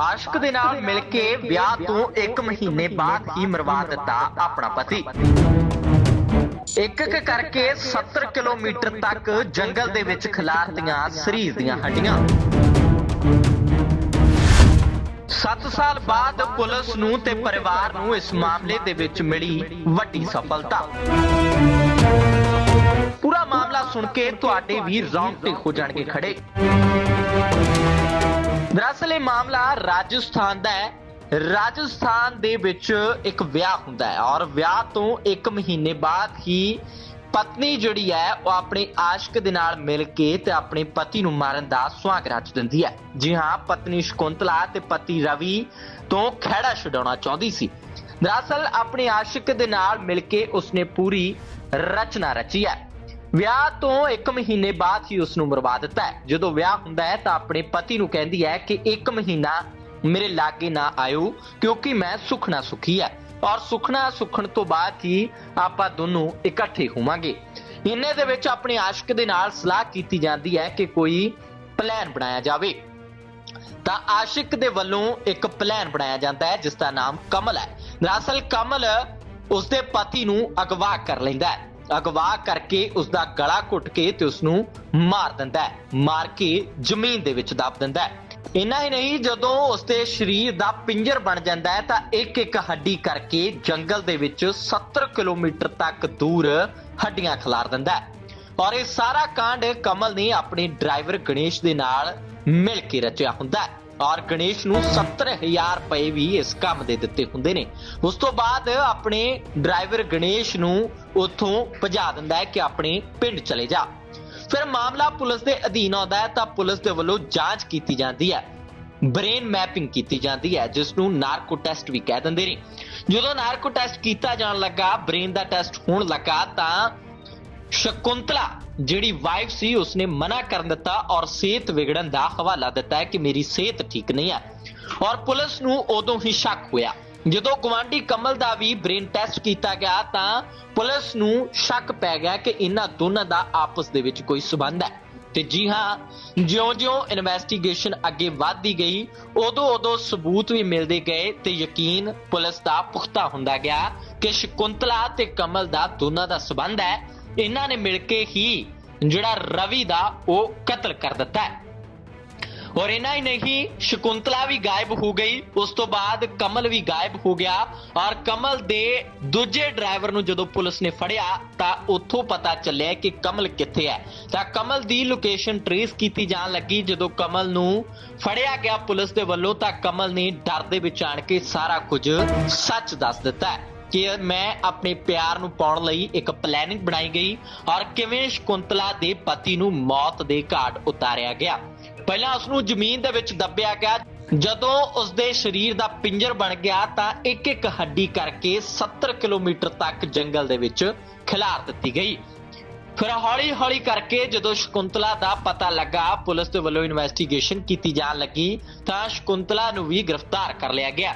ਆਸ਼ਕ ਦੇ ਨਾਲ ਮਿਲ ਕੇ ਵਿਆਹ ਤੋਂ 1 ਮਹੀਨੇ ਬਾਅਦ ਹੀ ਮਰਵਾ ਦਿੱਤਾ ਆਪਣਾ ਪਤੀ। ਇੱਕ ਇੱਕ ਕਰਕੇ 70 ਕਿਲੋਮੀਟਰ ਤੱਕ ਜੰਗਲ ਦੇ ਵਿੱਚ ਖਿਲਾਰਤੀਆਂ ਸਰੀਰ ਦੀਆਂ ਹੱਡੀਆਂ। 7 ਸਾਲ ਬਾਅਦ ਪੁਲਿਸ ਨੂੰ ਤੇ ਪਰਿਵਾਰ ਨੂੰ ਇਸ ਮਾਮਲੇ ਦੇ ਵਿੱਚ ਮਿਲੀ ਵੱਡੀ ਸਫਲਤਾ। ਸੁਣ ਕੇ ਤੁਹਾਡੇ ਵੀ ਰੌਂਗਟੇ ਹੋ ਜਾਣਗੇ, ਖੜੇ। ਦਰਅਸਲ ਇਹ ਮਾਮਲਾ ਰਾਜਸਥਾਨ ਦਾ ਹੈ। ਰਾਜਸਥਾਨ ਦੇ ਵਿੱਚ ਇੱਕ ਵਿਆਹ ਹੁੰਦਾ ਹੈ ਔਰ ਵਿਆਹ ਤੋਂ 1 ਮਹੀਨੇ ਬਾਅਦ ਹੀ ਪਤਨੀ ਜਿਹੜੀ ਹੈ, ਉਹ ਆਪਣੇ ਆਸ਼ਕ ਦੇ ਨਾਲ ਮਿਲ ਕੇ ਤੇ ਆਪਣੇ ਪਤੀ ਨੂੰ ਮਾਰਨ ਦਾ ਸੁਆਗ ਰਚ ਦਿੰਦੀ ਹੈ। ਜੀ ਹਾਂ, ਪਤਨੀ ਸ਼ਕੁੰਤਲਾ ਤੇ ਪਤੀ ਰਵੀ ਤੋਂ ਖਹਿੜਾ ਛਡਾਉਣਾ ਚਾਹੁੰਦੀ ਸੀ। ਦਰਅਸਲ ਆਪਣੇ ਆਸ਼ਿਕ ਦੇ ਨਾਲ ਮਿਲ ਕੇ ਉਸਨੇ ਪੂਰੀ ਰਚਨਾ ਰਚੀ ਹੈ। ਵਿਆਹ ਤੋਂ 1 ਮਹੀਨੇ ਬਾਅਦ ਹੀ ਉਸ ਨੂੰ ਮਰਵਾ ਦਿੱਤਾ ਹੈ। ਜਦੋਂ ਵਿਆਹ ਹੁੰਦਾ ਹੈ ਤਾਂ ਆਪਣੇ ਪਤੀ ਨੂੰ ਕਹਿੰਦੀ ਹੈ ਕਿ 1 ਮਹੀਨਾ ਮੇਰੇ ਲਾਗੇ ਨਾ ਆਇਓ, ਕਿਉਂਕਿ ਮੈਂ ਸੁਖਣਾ ਸੁਖੀ ਹੈ। ਔਰ ਸੁਖਣਾ ਸੁਖਣ ਤੋਂ ਬਾਅਦ ਹੀ ਆਪਾਂ ਦੋਨੋਂ ਇਕੱਠੇ ਹੋਵਾਂਗੇ। ਇੰਨੇ ਦੇ ਵਿੱਚ ਆਪਣੇ ਆਸ਼ਿਕ ਦੇ ਨਾਲ ਸਲਾਹ ਕੀਤੀ ਜਾਂਦੀ ਹੈ ਕਿ ਕੋਈ ਪਲਾਨ ਬਣਾਇਆ ਜਾਵੇ। ਤਾਂ ਆਸ਼ਿਕ ਦੇ ਵੱਲੋਂ ਇੱਕ ਪਲਾਨ ਬਣਾਇਆ ਜਾਂਦਾ ਹੈ, ਜਿਸ ਦਾ ਨਾਮ ਕਮਲ ਹੈ। ਦਰਅਸਲ ਕਮਲ ਉਸਦੇ ਪਤੀ ਨੂੰ ਅਗਵਾ ਕਰ ਲੈਂਦਾ ਹੈ। ਅਗਵਾ ਕਰਕੇ ਉਸ ਦਾ ਗਲਾ ਘੁੱਟ ਕੇ ਤੇ ਉਸ ਨੂੰ ਮਾਰ ਦਿੰਦਾ ਹੈ। ਮਾਰ ਕੇ ਜ਼ਮੀਨ ਦੇ ਵਿੱਚ ਦੱਬ ਦਿੰਦਾ ਹੈ। ਇੰਨਾ ਹੀ ਨਹੀਂ, ਜਦੋਂ ਉਸਦੇ ਸਰੀਰ ਦਾ ਪਿੰਜਰ ਬਣ ਜਾਂਦਾ ਹੈ, ਤਾਂ ਇੱਕ ਇੱਕ ਹੱਡੀ ਕਰਕੇ ਜੰਗਲ ਦੇ ਵਿੱਚ 70 ਕਿਲੋਮੀਟਰ ਤੱਕ ਦੂਰ ਹੱਡੀਆਂ ਖਿਲਾਰ ਦਿੰਦਾ ਹੈ। ਔਰ ਇਹ ਸਾਰਾ ਕਾਂਡ ਕਮਲ ਨੇ ਆਪਣੇ ਡਰਾਈਵਰ ਗਣੇਸ਼ ਦੇ ਨਾਲ ਮਿਲ ਕੇ ਰਚਿਆ ਹੁੰਦਾ ਹੈ। ਔਰ ਗਣੇਸ਼ ਨੂੰ 70000 ਰੁਪਏ ਵੀ ਇਸ ਕੰਮ ਦੇ ਦਿੱਤੇ ਹੁੰਦੇ ਨੇ। ਉਸ ਤੋਂ ਬਾਅਦ ਆਪਣੇ ਡਰਾਈਵਰ ਗਣੇਸ਼ ਨੂੰ ਉੱਥੋਂ ਭਜਾ ਦਿੰਦਾ ਹੈ ਕਿ ਆਪਣੇ ਪਿੰਡ ਚਲੇ ਜਾ। ਫਿਰ ਮਾਮਲਾ ਪੁਲਿਸ ਦੇ ਅਧੀਨ ਆਉਂਦਾ ਹੈ ਤਾਂ ਪੁਲਿਸ ਦੇ ਵੱਲੋਂ ਜਾਂਚ ਕੀਤੀ ਜਾਂਦੀ ਹੈ। ਬ੍ਰੇਨ ਮੈਪਿੰਗ ਕੀਤੀ ਜਾਂਦੀ ਹੈ, ਜਿਸ ਨੂੰ ਨਾਰਕੋ ਟੈਸਟ ਵੀ ਕਹਿ ਦਿੰਦੇ ਨੇ। ਜਦੋਂ ਨਾਰਕੋ ਟੈਸਟ ਕੀਤਾ ਜਾਣ ਲੱਗਾ, ਬ੍ਰੇਨ ਦਾ ਟੈਸਟ ਹੋਣ ਲੱਗਾ ਤਾਂ ਸ਼ਕੁੰਤਲਾ, ਜਿਹੜੀ ਵਾਈਫ ਸੀ, ਉਸਨੇ ਮਨਾ ਕਰ ਦਿੱਤਾ ਔਰ ਸਿਹਤ ਵਿਗੜਨ ਦਾ ਹਵਾਲਾ ਦਿੱਤਾ ਕਿ ਮੇਰੀ ਸਿਹਤ ਠੀਕ ਨਹੀਂ ਹੈ। ਔਰ ਪੁਲਿਸ ਨੂੰ ਉਦੋਂ ਹੀ ਸ਼ੱਕ ਹੋਇਆ। ਜਦੋਂ ਗਵਾਂਢੀ ਕਮਲ ਦਾ ਵੀ ਬ੍ਰੇਨ ਟੈਸਟ ਕੀਤਾ ਗਿਆ, ਤਾਂ ਪੁਲਿਸ ਨੂੰ ਸ਼ੱਕ ਪੈ ਗਿਆ ਕਿ ਇਹਨਾਂ ਦੋਨਾਂ ਦਾ ਆਪਸ ਦੇ ਵਿੱਚ ਕੋਈ ਸਬੰਧ ਹੈ। ਤੇ ਜੀ ਹਾਂ, ਜਿਉਂ-ਜਿਉਂ ਇਨਵੈਸਟੀਗੇਸ਼ਨ ਅੱਗੇ ਵਧਦੀ ਗਈ, ਉਦੋਂ-ਉਦੋਂ ਸਬੂਤ ਵੀ ਮਿਲਦੇ ਗਏ ਤੇ ਯਕੀਨ ਪੁਲਿਸ ਦਾ ਪੁਖਤਾ ਹੁੰਦਾ ਗਿਆ ਕਿ ਸ਼ਕੁੰਤਲਾ ਤੇ ਕਮਲ ਦਾ ਦੋਨਾਂ ਦਾ ਸਬੰਧ ਹੈ। ਇਹਨਾਂ ਨੇ ਮਿਲ ਕੇ ਹੀ ਜਿਹੜਾ ਰਵੀ ਦਾ ਉਹ ਕਤਲ ਕਰ ਦਿੱਤਾ ਹੈ। ਔਰ ਇਹਨਾਂ ਹੀ ਨਹੀਂ, ਸ਼ਕੁੰਤਲਾ ਵੀ ਗਾਇਬ ਹੋ ਗਈ, ਉਸ ਤੋਂ ਬਾਅਦ ਕਮਲ ਵੀ ਗਾਇਬ ਹੋ ਗਿਆ ਔਰ ਕਮਲ ਦੇ ਦੂਜੇ ਡਰਾਈਵਰ ਨੂੰ ਜਦੋਂ ਪੁਲਿਸ ਨੇ ਫੜਿਆ ਤਾਂ ਉੱਥੋਂ ਪਤਾ ਚੱਲਿਆ ਕਿ ਕਮਲ ਕਿੱਥੇ ਹੈ। ਤਾਂ ਕਮਲ ਦੀ ਲੋਕੇਸ਼ਨ ਟ੍ਰੇਸ ਕੀਤੀ ਜਾਣ ਲੱਗੀ, ਜਦੋਂ ਕਮਲ ਨੂੰ ਫੜਿਆ ਗਿਆ ਪੁਲਿਸ ਦੇ ਵੱਲੋਂ ਤਾਂ ਕਮਲ ਨੇ ਡਰ ਦੇ ਵਿੱਚ ਆਣ ਕੇ ਸਾਰਾ ਕੁਝ ਸੱਚ ਦੱਸ ਦਿੱਤਾ ਹੈ। ਕਿ ਮੈਂ ਆਪਣੇ ਪਿਆਰ ਨੂੰ ਪਾਉਣ ਲਈ ਇੱਕ ਪਲੈਨਿੰਗ ਬਣਾਈ ਗਈ ਔਰ ਕਿਵੇਂ ਸ਼ਕੁੰਤਲਾ ਦੇ ਪਤੀ ਨੂੰ ਮੌਤ ਦੇ ਘਾਟ ਉਤਾਰਿਆ ਗਿਆ। ਪਹਿਲਾਂ ਉਸ ਨੂੰ ਜ਼ਮੀਨ ਦੇ ਵਿੱਚ ਦੱਬਿਆ ਗਿਆ। ਜਦੋਂ ਉਸ ਦੇ ਸਰੀਰ ਦਾ ਪਿੰਜਰ ਬਣ ਗਿਆ ਤਾਂ ਇੱਕ ਇੱਕ ਹੱਡੀ ਕਰਕੇ 70 ਕਿਲੋਮੀਟਰ ਤੱਕ ਜੰਗਲ ਦੇ ਵਿੱਚ ਖਿਲਾਰ ਦਿੱਤੀ ਗਈ। ਫਿਰ ਹੌਲੀ ਹੌਲੀ ਕਰਕੇ ਜਦੋਂ ਸ਼ਕੁੰਤਲਾ ਦਾ ਪਤਾ ਲੱਗਾ, ਪੁਲਿਸ ਦੇ ਵੱਲੋਂ ਇਨਵੈਸਟੀਗੇਸ਼ਨ ਕੀਤੀ ਜਾਣ ਲੱਗੀ ਤਾਂ ਸ਼ਕੁੰਤਲਾ ਨੂੰ ਵੀ ਗ੍ਰਿਫਤਾਰ ਕਰ ਲਿਆ ਗਿਆ।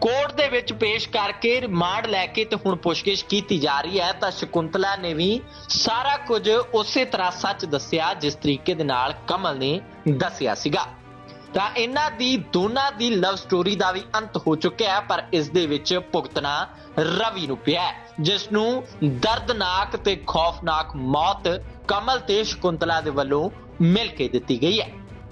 ਕੋਰਟ ਦੇ ਵਿੱਚ ਪੇਸ਼ ਕਰਕੇ ਰਿਮਾਂਡ ਲੈ ਕੇ ਤੇ ਹੁਣ ਪੁੱਛਗਿੱਛ ਕੀਤੀ ਜਾ ਰਹੀ ਹੈ ਤਾਂ ਸ਼ਕੁੰਤਲਾ ਨੇ ਵੀ ਸਾਰਾ ਕੁਝ ਉਸੇ ਤਰ੍ਹਾਂ ਸੱਚ ਦੱਸਿਆ ਜਿਸ ਤਰੀਕੇ ਦੇ ਨਾਲ ਕਮਲ ਨੇ ਦੱਸਿਆ ਸੀਗਾ। ਤਾਂ ਇਹਨਾਂ ਦੀ ਦੋਨਾਂ ਦੀ ਲਵ ਸਟੋਰੀ ਦਾ ਵੀ ਅੰਤ ਹੋ ਚੁੱਕਿਆ ਹੈ ਪਰ ਇਸ ਦੇ ਵਿੱਚ ਭੁਗਤਣਾ ਰਵੀ ਨੂੰ ਪਿਆ ਹੈ, ਜਿਸ ਨੂੰ ਦਰਦਨਾਕ ਤੇ ਖੌਫਨਾਕ ਮੌਤ ਕਮਲ ਤੇ ਸ਼ਕੁੰਤਲਾ ਦੇ ਵੱਲੋਂ ਮਿਲ ਕੇ ਦਿੱਤੀ ਗਈ ਹੈ।